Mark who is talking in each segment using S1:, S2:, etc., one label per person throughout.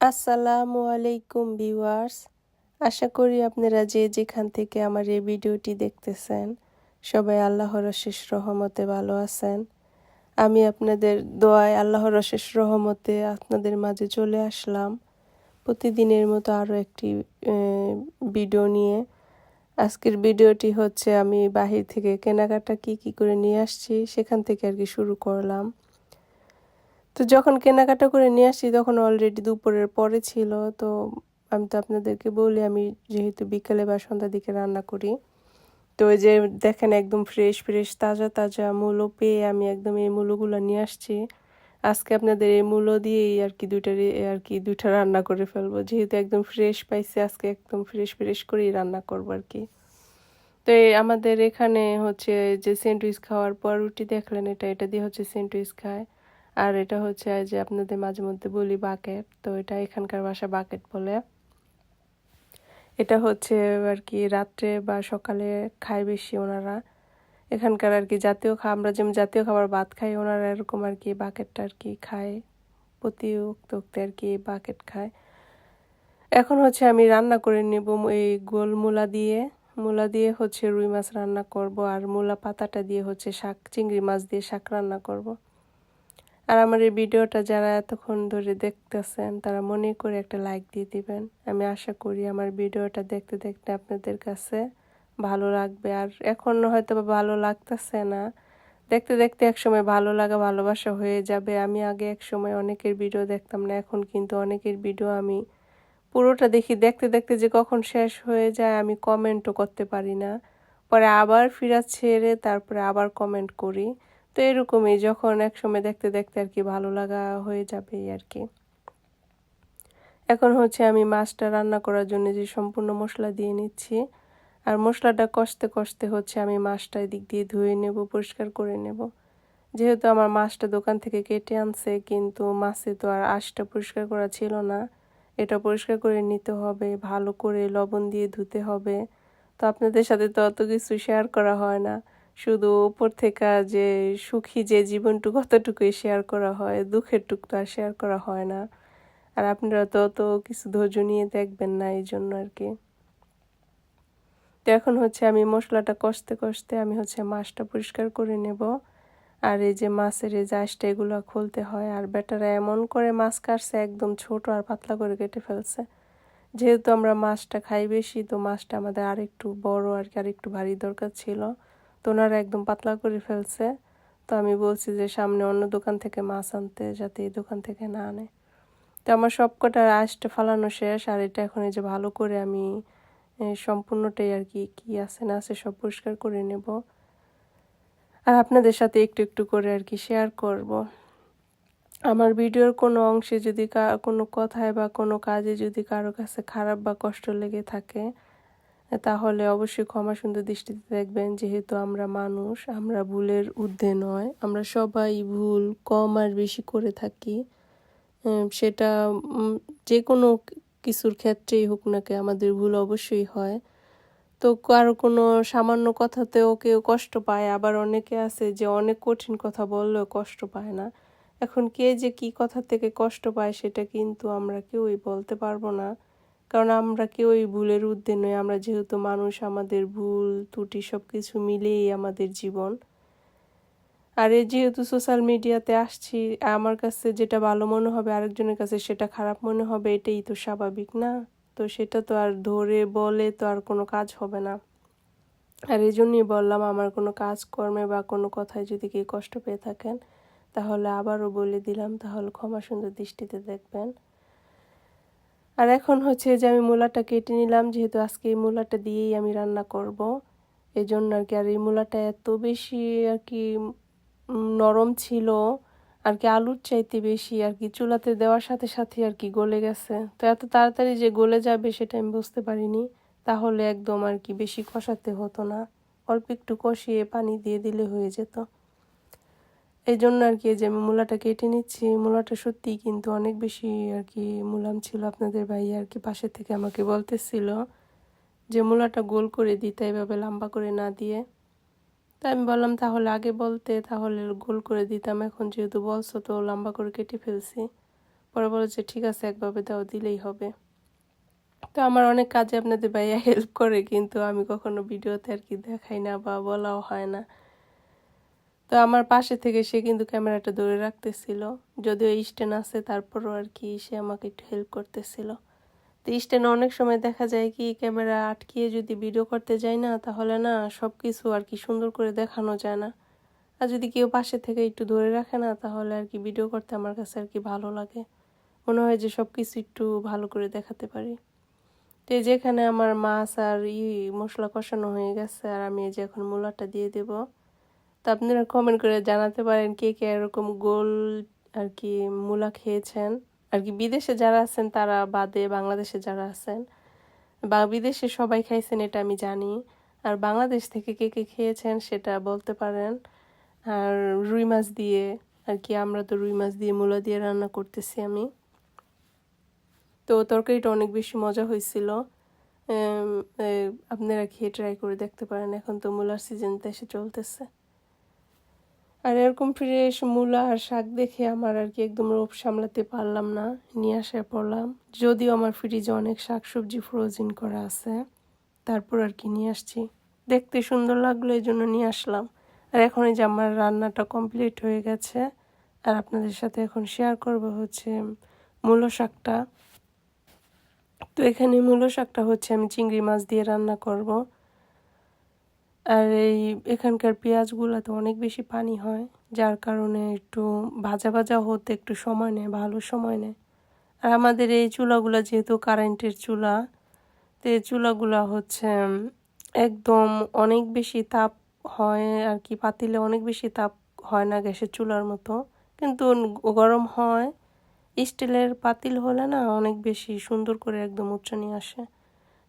S1: আসসালামু আলাইকুম ভিউয়ার্স। আশা করি আপনারা যে যেখান থেকে আমার এই ভিডিওটি দেখতেছেন, সবাই আল্লাহর অশেষ রহমতে ভালো আছেন। আমি আপনাদের দোয়ায় আল্লাহর অশেষ রহমতে আপনাদের মাঝে চলে আসলাম। প্রতিদিনের মতো আরও একটি ভিডিও নিয়ে। আজকের ভিডিওটি হচ্ছে আমি বাহির থেকে কেনাকাটা কি কি করে নিয়ে আসছি, সেখান থেকে আর কি শুরু করলাম। তো যখন কেনাকাটা করে নিয়ে আসছি তখন অলরেডি দুপুরের পরে ছিল। তো আমি তো আপনাদেরকে বলি, আমি যেহেতু বিকেলে বা সন্ধ্যার দিকে রান্না করি, তো ওই যে দেখেন একদম ফ্রেশ ফ্রেশ তাজা তাজা মূলো পেয়ে আমি একদম এই মূলোগুলো নিয়ে আসছি। আজকে আপনাদের এই মূলো দিয়েই আর কি দুইটা আর কি দুইটা রান্না করে ফেলব। যেহেতু একদম ফ্রেশ পাইছি, আজকে একদম ফ্রেশ ফ্রেশ করেই রান্না করব আর কি। তো আমাদের এখানে হচ্ছে যে স্যান্ডউইচ খাওয়ার পর রুটি দেখলেন, এটা এটা দিয়ে হচ্ছে স্যান্ডউইচ খায়। আর এটা হচ্ছে যে আপনাদের মাঝে মধ্যে বলি বাকেট, তো এটা এখানকার বাসা বাকেট বলে। এটা হচ্ছে আর কি রাত্রে বা সকালে খায় বেশি ওনারা। এখানকার আর কি জাতীয় খা আমরা যেমন জাতীয় খাবার ভাত খাই, ওনারা এরকম আর কি বাকেটটা আর কি খায় প্রতি উক্ত আর কি বাকেট খায়। এখন হচ্ছে আমি রান্না করে নেব এই গোল মূলা দিয়ে। মূলা দিয়ে হচ্ছে রুই মাছ রান্না করব আর মূলা পাতাটা দিয়ে হচ্ছে শাক, চিংড়ি মাছ দিয়ে শাক রান্না করব। আর আমার এই ভিডিওটা যারা এতক্ষণ ধরে দেখতেছেন, তারা মনে করে একটা লাইক দিয়ে দিবেন। আমি আশা করি আমার ভিডিওটা দেখতে দেখতে আপনাদের কাছে ভালো লাগবে। আর এখন হয়তো বা ভালো লাগতেছে না। দেখতে দেখতে একসময় ভালো লাগা, ভালোবাসা হয়ে যাবে। আমি আগে এক সময় অনেকের ভিডিও দেখতাম না, এখন কিন্তু অনেকের ভিডিও আমি পুরোটা দেখি। দেখতে দেখতে যে কখন শেষ হয়ে যায়, আমি কমেন্টও করতে পারি না। পরে আবার ফিরা ছেড়ে তারপরে আবার কমেন্ট করি। তো এরকমই, যখন একসময় দেখতে দেখতে আর কি ভালো লাগা হয়ে যাবে আর কি। এখন হচ্ছে আমি মাছটা রান্না করার জন্য যে সম্পূর্ণ মশলা দিয়ে নিচ্ছি, আর মশলাটা কষতে কষতে হচ্ছে আমি মাছটা এদিক দিয়ে ধুয়ে নেব, পরিষ্কার করে নেব। যেহেতু আমার মাছটা দোকান থেকে কেটে আনছে, কিন্তু মাছে তো আর আঁশটা পরিষ্কার করা ছিল না। এটা পরিষ্কার করে নিতে হবে, ভালো করে লবণ দিয়ে ধুতে হবে। তো আপনাদের সাথে তো অত কিছু শেয়ার করা হয় না। শুধু উপর থেকে যে সুখী যে জীবনটুকু কতটুকুই শেয়ার করা হয়, দুঃখের টুক তো আর শেয়ার করা হয় না। আর আপনারা তো কিছু ধৈর্য নিয়ে দেখবেন না এই জন্য আর কি। তো এখন হচ্ছে আমি মশলাটা কষতে কষতে আমি হচ্ছে মাছটা পরিষ্কার করে নেব। আর এই যে মাছের এই জাসটা এগুলো খুলতে হয়, আর বেটারা এমন করে মাছ কাটছে, একদম ছোট আর পাতলা করে কেটে ফেলছে। যেহেতু আমরা মাছটা খাই বেশি, তো মাছটা আমাদের আরেকটু বড় আর কি, আরেকটু ভারী দরকার ছিল। তো ওনারা একদম পাতলা করে ফেলছে। তো আমি বলছি যে, সামনে অন্য দোকান থেকে মাছ আনতে যাতে এই দোকান থেকে না আনে। তো আমার সব কটা ফালানো শেষ, আর এটা এখন এই যে ভালো করে আমি সম্পূর্ণটাই আর কি, কী আছে না আছে সব পরিষ্কার করে নেব। আর আপনাদের সাথে একটু একটু করে আর কি শেয়ার করব। আমার ভিডিওর কোনো অংশে যদি কোনো কথায় বা কোনো কাজে যদি কারও কাছে খারাপ বা কষ্ট লেগে থাকে তাহলে অবশ্যই ক্ষমা সুন্দর দৃষ্টিতে দেখবেন, যেহেতু আমরা মানুষ, আমরা ভুলের ঊর্ধ্বে নয়, আমরা সবাই ভুল কম আর বেশি করে থাকি। সেটা যে কোনো কিছুর ক্ষেত্রেই হোক না কে আমাদের ভুল অবশ্যই হয়। তো কারও কোনো সামান্য কথাতেও কেউ কষ্ট পায়, আবার অনেকে আছে যে অনেক কঠিন কথা বললেও কষ্ট পায় না। এখন কে যে কি কথা থেকে কষ্ট পায় সেটা কিন্তু আমরা কেউই বলতে পারব না। কারণ আমরা কেউই ভুলের ঊর্ধ্বে নই আমরা যেহেতু মানুষ, আমাদের ভুল, ত্রুটি সব কিছু মিলেই আমাদের জীবন। আর এই যেহেতু সোশ্যাল মিডিয়াতে আসছি, আমার কাছে যেটা ভালো মনে হবে, আরেকজনের কাছে সেটা খারাপ মনে হবে, এটাই তো স্বাভাবিক না? তো সেটা তো আর ধরে বলে তো আর কোনো কাজ হবে না। আর এই জন্যই বললাম, আমার কোনো কাজকর্মে বা কোনো কথায় যদি কেউ কষ্ট পেয়ে থাকেন, তাহলে আবারও বলে দিলাম, তাহলে ক্ষমা সুন্দর দৃষ্টিতে দেখবেন। আর এখন হচ্ছে যে আমি মূলাটা কেটে নিলাম, যেহেতু আজকে এই মূলাটা দিয়েই আমি রান্না করব। এই জন্য আর কি, আর এই মূলাটা এত বেশি আর কি নরম ছিল, আর কি আলুর চাইতে বেশি, আর কি চুলাতে দেওয়ার সাথে সাথে আর কি গলে গেছে। তো এত তাড়াতাড়ি যে গলে যাবে সেটা আমি বুঝতে পারিনি। তাহলে একদম আর কি বেশি কষাতে হতো না। অল্প একটু কষিয়ে পানি দিয়ে দিলে হয়ে যেত। এই জন্য আর কি যে আমি মূলাটা কেটে নিচ্ছি। মূলাটা সত্যিই কিন্তু অনেক বেশি আর কি মুলাম ছিল আপনাদের ভাই আর কি পাশে থেকে আমাকে বলতেছিল যে মূলাটা গোল করে দিতে এভাবে লম্বা করে না দিয়ে। তা আমি বললাম, তাহলে আগে বলতে, তাহলে গোল করে দিতাম। এখন যেহেতু বলছো, তো লম্বা করে কেটে ফেলছি। পরে বলে যে, ঠিক আছে, একভাবে দাও, দিলেই হবে। তো আমার অনেক কাজে আপনাদের ভাইয়া হেল্প করে, কিন্তু আমি কখনো ভিডিওতে আর কি দেখাই না বা বলাও হয় না। তো আমার পাশে থেকে সে কিন্তু ক্যামেরাটা ধরে রাখতেছিল। যদিও স্ট্যান্ড আছে, তারপরও আর কি সে আমাকে একটু হেল্প করতেছিল। তো স্ট্যান্ড অনেক সময় দেখা যায় কি, ক্যামেরা আটকিয়ে যদি ভিডিও করতে যাই না, তাহলে না সব কিছু আর কি সুন্দর করে দেখানো যায় না। আর যদি কেউ পাশে থেকে একটু ধরে রাখে না, তাহলে আর কি ভিডিও করতে আমার কাছে আর কি ভালো লাগে। মনে হয় যে সব কিছু একটু ভালো করে দেখাতে পারি। তো যেখানে আমার মাছ আর ই মশলা কষানো হয়ে গেছে, আর আমি এই যে এখন মূলাটা দিয়ে দেব। তো আপনারা কমেন্ট করে জানাতে পারেন কে কে এরকম গোল আর কি মূলা খেয়েছেন। আর কি বিদেশে যারা আছেন তারা বাদে বাংলাদেশে যারা আছেন, বা বিদেশে সবাই খাইছেন এটা আমি জানি। আর বাংলাদেশ থেকে কে কে খেয়েছেন সেটা বলতে পারেন। আর রুই মাছ দিয়ে, আর কি আমরা তো রুই মাছ দিয়ে মূলা দিয়ে রান্না করতেছি আমি। তো তরকারিটা অনেক বেশি মজা হয়েছিল। আপনারা খেয়ে ট্রাই করে দেখতে পারেন, এখন তো মূলার সিজনটা এসে চলতেছে। আর এরকম ফ্রেশ মূলা আর শাক দেখে আমার আর কি একদম রোপ সামলাতে পারলাম না। নিয়ে আসায় পড়লাম যদিও আমার ফ্রিজে অনেক শাক সবজি ফ্রোজিন করা আছে। তারপর আর কি নিয়ে আসছি। দেখতে সুন্দর লাগল এই জন্য নিয়ে আসলাম। আর এখন এই যে আমার রান্নাটা কমপ্লিট হয়ে গেছে, আর আপনাদের সাথে এখন শেয়ার করব হচ্ছে মূলো শাকটা। তো এখানে মূলো শাকটা হচ্ছে আমি চিংড়ি মাছ দিয়ে রান্না করব। আর এই এখানকার পেঁয়াজগুলোতে অনেক বেশি পানি হয়, যার কারণে একটু ভাজা ভাজা হতে একটু সময় নেয়, ভালো সময় নেয়। আর আমাদের এই চুলাগুলো যেহেতু কারেন্টের চুলা, তো এই চুলাগুলো হচ্ছে একদম অনেক বেশি তাপ হয় আর কি, পাতিলে অনেক বেশি তাপ হয় না গ্যাসের চুলার মতো। কিন্তু গরম হয়, স্টিলের পাতিল হলে না অনেক বেশি সুন্দর করে একদম উচ্চানি আসে।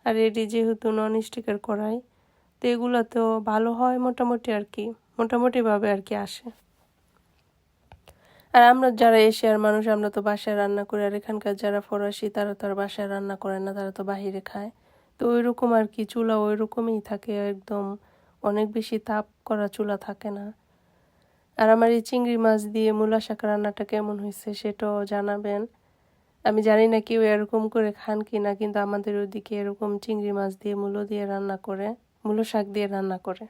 S1: আর এটি যেহেতু নন স্টিকের কড়াই তো এগুলো তো ভালো হয় মোটামুটি আর কি, মোটামুটিভাবে আর কি আসে। আর আমরা যারা এশিয়ার মানুষ, আমরা তো বাসায় রান্না করি, আর এখানকার যারা ফরাসি, তারা তো আর বাসায় রান্না করে না, তারা তো বাহিরে খায়। তো ওই রকম আর কি, চুলা ওই রকমই থাকে একদম, অনেক বেশি তাপ করা চুলা থাকে না। আর আমার এই চিংড়ি মাছ দিয়ে মূলা শাক রান্নাটা কেমন হয়েছে সেটাও জানাবেন। আমি জানি না কেউ এরকম করে খান কি না কিন্তু আমাদের ওদিকে এরকম চিংড়ি মাছ দিয়ে মূলো দিয়ে রান্না করে। মূলো শাক দিয়ে রান্না করে।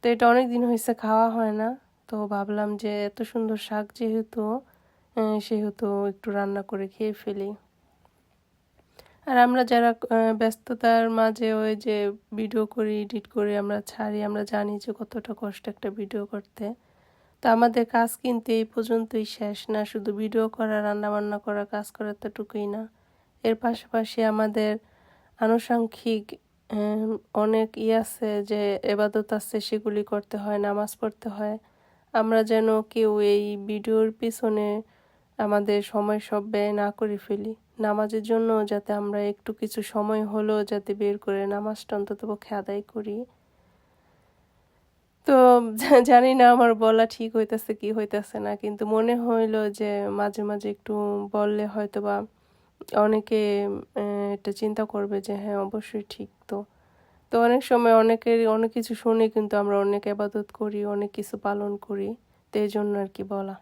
S1: তো এটা অনেক দিন হয়েছে খাওয়া হয় না। তো ভাবলাম যে এত সুন্দর শাক যেহেতু সেহেতু একটু রান্না করে খেয়ে ফেলি। আর আমরা যারা ব্যস্ততার মাঝে ওই যে ভিডিও করি, এডিট করি, আমরা ছাড়ি, আমরা জানি যে কতটা কষ্ট একটা ভিডিও করতে। তো আমাদের কাজ কিন্তু এই পর্যন্তই শেষ না, শুধু ভিডিও করা রান্না বান্না করা, কাজ করা তটুকুই না। এর পাশাপাশি আমাদের আনুষাঙ্গিক অনেক ই আছে যে এবাদত আছে, সেগুলি করতে হয়, নামাজ পড়তে হয়। আমরা যেন কেউ এই ভিডিওর পিছনে আমাদের সময় সব ব্যয় না করে ফেলি। নামাজের জন্য যাতে আমরা একটু কিছু সময় হলেও যাতে বের করে নামাজটা অন্তত পক্ষে আদায় করি। তো জানি না আমার বলা ঠিক হইতেছে কি হইতেছে না, কিন্তু মনে হইল যে মাঝে মাঝে একটু বললে হয়তো বা অনেকে এটা চিন্তা করবে যে হ্যাঁ অবশ্যই ঠিক তো। তো অনেক সময় অনেকের, অনেক কিছু শুনে কিন্তু আমরা অনেক আবাদত করি, অনেক কিছু পালন করি। তো এই জন্য আর কি বলা।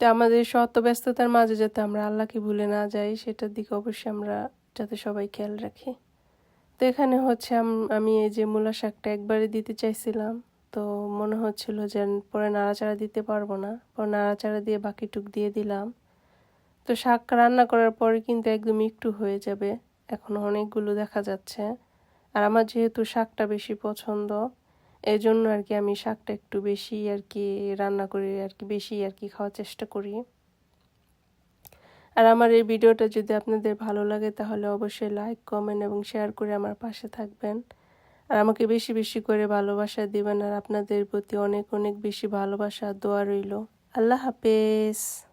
S1: তো আমাদের শত ব্যস্ততার মাঝে যাতে আমরা আল্লাহকে ভুলে না যাই, সেটার দিকে অবশ্যই আমরা যাতে সবাই খেয়াল রাখি। তো এখানে হচ্ছে আমি এই যে মূলা শাকটা একবারে দিতে চাইছিলাম, তো মনে হচ্ছিল যে পরে নাড়াচাড়া দিতে পারব না। পরে নাড়াচাড়া দিয়ে বাকিটুক দিয়ে দিলাম। তো শাক রান্না করার পরে কিন্তু একদম একটু হয়ে যাবে। এখন অনেকগুলো দেখা যাচ্ছে। আর আমার যেহেতু শাকটা বেশি পছন্দ এই জন্য আর কি আমি শাকটা একটু বেশি আর কি রান্না করি আর কি বেশি আর কি খাওয়ার চেষ্টা করি। আর আমার এই ভিডিওটা যদি আপনাদের ভালো লাগে, তাহলে অবশ্যই লাইক কমেন্ট এবং শেয়ার করে আমার পাশে থাকবেন। আর আমাকে বেশি বেশি করে ভালোবাসা দিবেন, আর আপনাদের প্রতি অনেক অনেক বেশি ভালোবাসা, দোয়া রইল। আল্লাহ হাফেজ।